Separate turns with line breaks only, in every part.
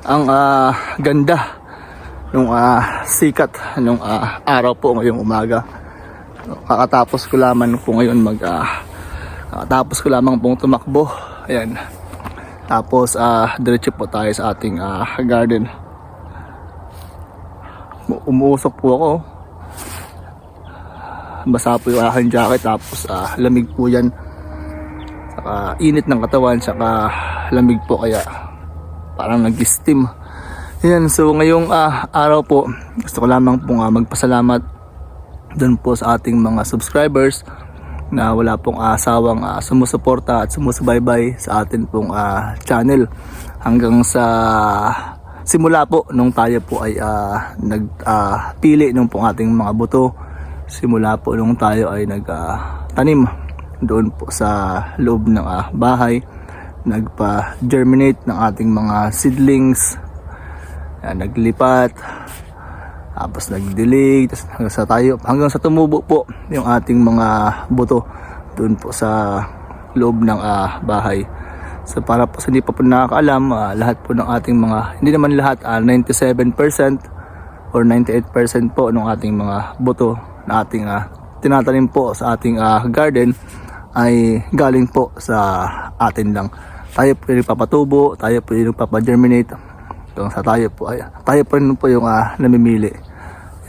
ang ah, ganda nung ah, sikat nung ah, araw po ngayong umaga. Kakatapos ko lamang po ngayon mag ah, kakatapos ko lamang pong tumakbo. Ayan. Tapos ah diretso po tayo sa ating ah, garden. Umuusok po ako. Basa po yung aking jacket tapos ah, lamig po yan. Saka init ng katawan saka lamig po kaya parang nag-steam. Yan, so ngayong ah, araw po, gusto ko lamang pong ah, magpasalamat dun po sa ating mga subscribers na wala pong asawang ah, sumusuporta at sumusubaybay sa atin pong ah, channel hanggang sa simula po nung tayo po ay ah, nagpili nung pong ating mga buto simula po nung tayo ay nagtanim doon po sa loob ng ah, bahay nagpa-germinate ng ating mga seedlings. Yan, naglipat tapos nagdilig tapos hanggang sa tayo hanggang sa tumubo po yung ating mga buto doon po sa loob ng ah, bahay. So para po sa hindi pa po nakakaalam ah, lahat po ng ating mga hindi naman lahat ah, 97% or 98% po ng ating mga buto na ating ah, tinatanim po sa ating ah, garden ay galing po sa atin lang tayo po yung papatubo tayo po yung papagerminate hanggang sa tayo po ay tayo po rin po yung ah, namimili.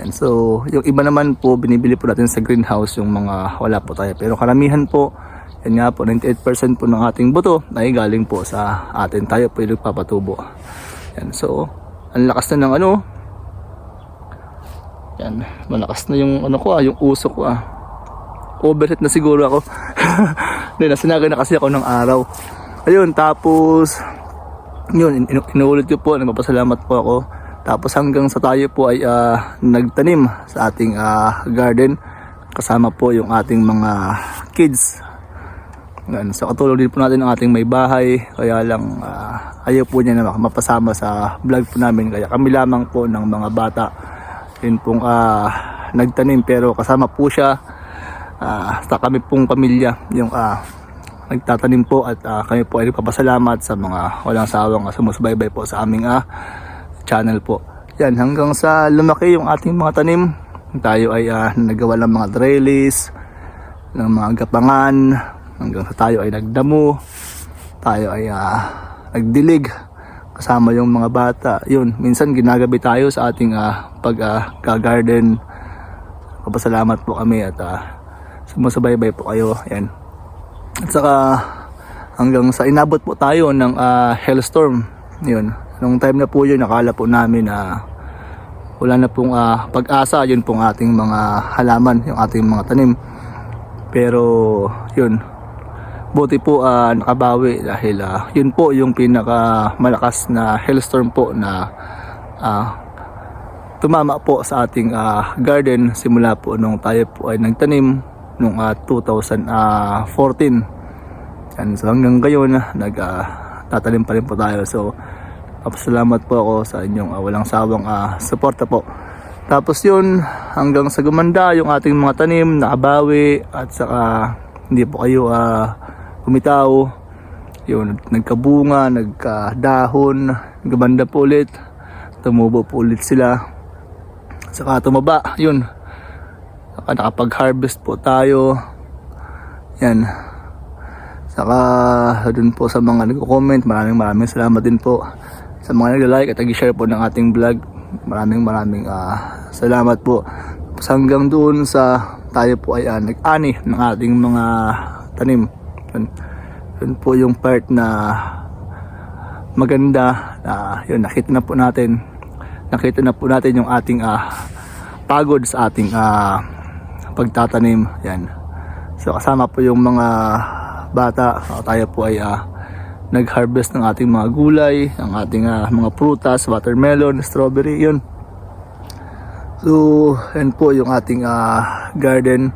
Yan so yung iba naman po binibili po natin sa greenhouse yung mga wala po tayo. Pero karamihan po yan nga po 98% po ng ating buto ay galing po sa atin. Tayo po yung nagpapatubo. Yan so ang lakas na ng ano? Yan malakas na yung ano ko ah yung uso ko ah. Overheat na siguro ako. Hindi nasinaga na kasi ako ng araw ayun tapos yun, in- inuulit ko po, nagpapasalamat po ako. Tapos hanggang sa tayo po ay ah, nagtanim sa ating ah, garden. Kasama po yung ating mga kids. Yan, so katulong din po natin ang ating may bahay. Kaya lang ah, ayaw po niya na mapasama sa vlog po namin. Kaya kami lamang po ng mga bata. Yun pong ah, nagtanim pero kasama po siya. Ah, sa kami pong pamilya. Yung ah, nagtatanim po at ah, kami po ay nagpapasalamat sa mga walang sawang uh, sumusubaybay po sa aming ah, channel po. Yan, hanggang sa lumaki yung ating mga tanim, tayo ay ah, nagawa ng mga trellis, ng mga gapangan, hanggang sa tayo ay nagdamo, tayo ay ah, nagdilig, kasama yung mga bata. Yun, minsan ginagabi tayo sa ating ah, pag-garden. Kapasalamat po kami at ah, sumusubaybay po kayo. Yan. At saka hanggang sa inabot po tayo ng ah, hailstorm. Yun. Nung time na po yun, nakala po namin na wala na pong ah, pag-asa. Yun pong ating mga halaman, yung ating mga tanim. Pero yun, buti po ah, nakabawi dahil ah, yun po yung pinaka malakas na hailstorm po na ah, tumama po sa ating ah, garden simula po nung tayo po ay nagtanim nung ah, 2014. Yan, so hanggang ngayon, nag ah, tatanim pa rin po tayo. So, papasalamat po ako sa inyong ah, walang sawang ah, suporta po. Tapos yun, hanggang sa gumanda yung ating mga tanim, nakabawi at saka hindi po kayo ah, kumitaw. Yun, nagkabunga, nagkadahon, gumanda po ulit, tumubo po ulit sila. Saka tumaba, yun, nakapag-harvest po tayo. Yan. Saka dun po sa mga nagko-comment, maraming maraming salamat din po sa mga nag-like at nag-share po ng ating vlog. Maraming maraming ah, salamat po. Tapos hanggang doon sa tayo po ay ah, nag-ani ng ating mga tanim. Yun, yun po yung part na maganda na yun nakita na po natin nakita na po natin yung ating ah, pagod sa ating ah, pagtatanim. Yan. So kasama po yung mga bata. So, tayo po ay ah, nag-harvest ng ating mga gulay ang ating ah, mga prutas watermelon, strawberry yun. So yan po yung ating ah, garden.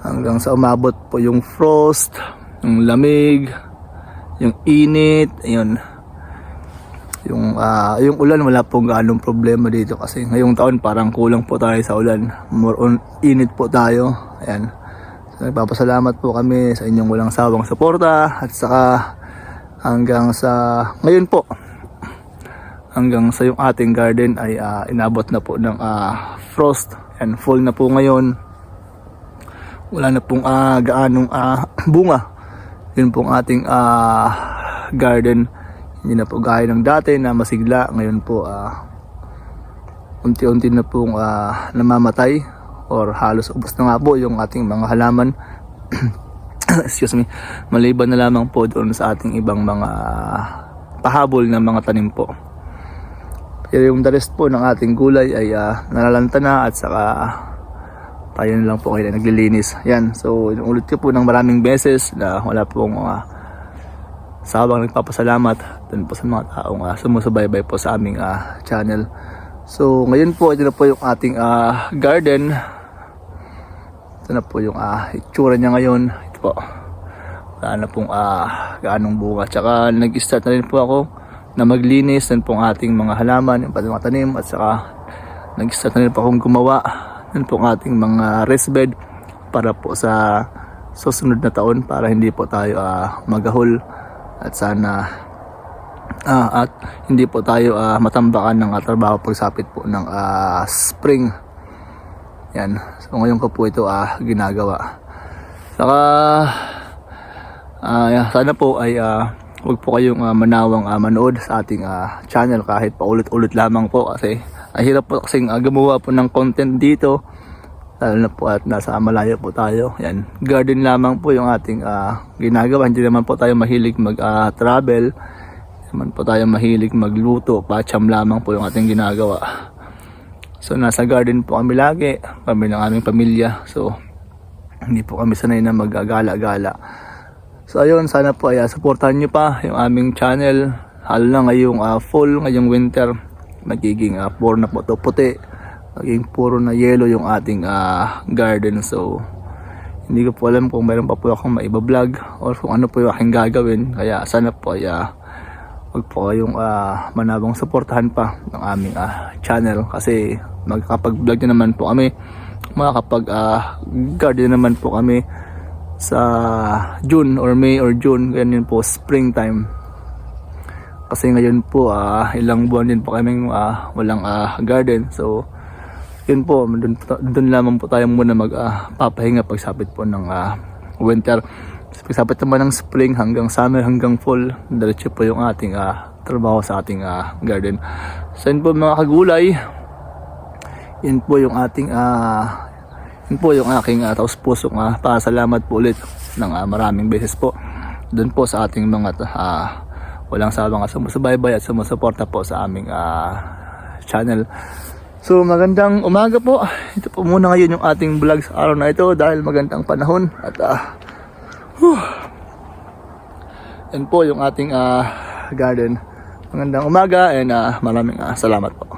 Hanggang sa umabot po yung frost yung lamig yung init ayun yung ah, yung ulan wala pong ganong problema dito kasi ngayong taon parang kulang po tayo sa ulan. More on init po tayo. Ayan. So, nagpapasalamat po kami sa inyong walang sawang suporta at saka hanggang sa ngayon po. Hanggang sa yung ating garden ay ah, inabot na po ng ah, frost. And fall na po ngayon. Wala na pong ah, gaanong ah, bunga. Yun pong ating ah, garden hindi na po gaya ng dati na masigla. Ngayon po ah, unti-unti na pong ah, namamatay or halos ubos na nga po yung ating mga halaman. Excuse me. Maliban na lamang po doon sa ating ibang mga pahabol na mga tanim po. Pero yung the rest po ng ating gulay ay ah, nalalanta na at saka tayo na lang po kayo na naglilinis. Yan. So ulit ko po ng maraming beses na wala pong mga sabang nagpapasalamat dun po sa mga taong uh, sumusubaybay po sa aming ah, channel. So ngayon po ito na po yung ating ah, garden. Ito na po yung ah, itsura niya ngayon. Ito po. Wala na pong ah, gaanong bunga. Tsaka nag-start na rin po ako na maglinis. Ng pong ating mga halaman yung mga tanim at saka nag-start na rin po akong gumawa ng pong ating mga rest bed para po sa susunod na taon para hindi po tayo ah, magahol at sana ah, at hindi po tayo ah, matambakan ng ah, trabaho pagsapit po ng ah, spring. Yan. So ngayon ko po ito ah, ginagawa. Saka ah, yan, sana po ay ah, huwag po kayong ah, manawang ah, manood sa ating ah, channel kahit paulit-ulit lamang po kasi ang hirap po kasing ah, gumawa po ng content dito lalo na po at nasa malayo po tayo. Yan. Garden lamang po yung ating ah, ginagawa. Hindi naman po tayo mahilig mag ah, travel. Hindi naman po tayo mahilig magluto. Pacham lamang po yung ating ginagawa. So nasa garden po kami lagi. Kami ng aming pamilya. So hindi po kami sanay na magagala-gala So ayun, sana po ay uh, supportahan nyo pa yung aming channel. Halo na ngayong ah, fall, ngayong winter. Magiging uh, na po to. Puti. Magiging puro na yellow yung ating ah, garden. So hindi ko po alam kung meron pa po akong maiba-vlog or kung ano po yung aking gagawin. Kaya sana po ay uh, wag po kayong uh, manabang supportahan pa ng aming ah, channel. Kasi magkakapag-vlog na naman po kami. Makakapag-garden naman po kami sa June or May or June ganyan po springtime kasi ngayon po ah, ilang buwan din po kaming ah, walang ah, garden so yun po dun, dun lamang po tayo muna mag ah, papahinga pagsapit po ng ah, winter. Pagsapit naman ng spring hanggang summer hanggang fall diretso po yung ating ah, trabaho sa ating ah, garden. So yun po mga kagulay. Yun po yung ating ah, yun po yung aking uh, taos pusong uh, pasalamat po ulit ng ah, maraming beses po doon po sa ating mga uh, walang sabang uh, sumusubaybay at sumusuporta po sa aming ah, channel. So magandang umaga po. Ito po muna ngayon yung ating vlog sa araw na ito dahil magandang panahon at uh, yan po yung ating ah, garden. Magandang umaga and ah, maraming ah, salamat po.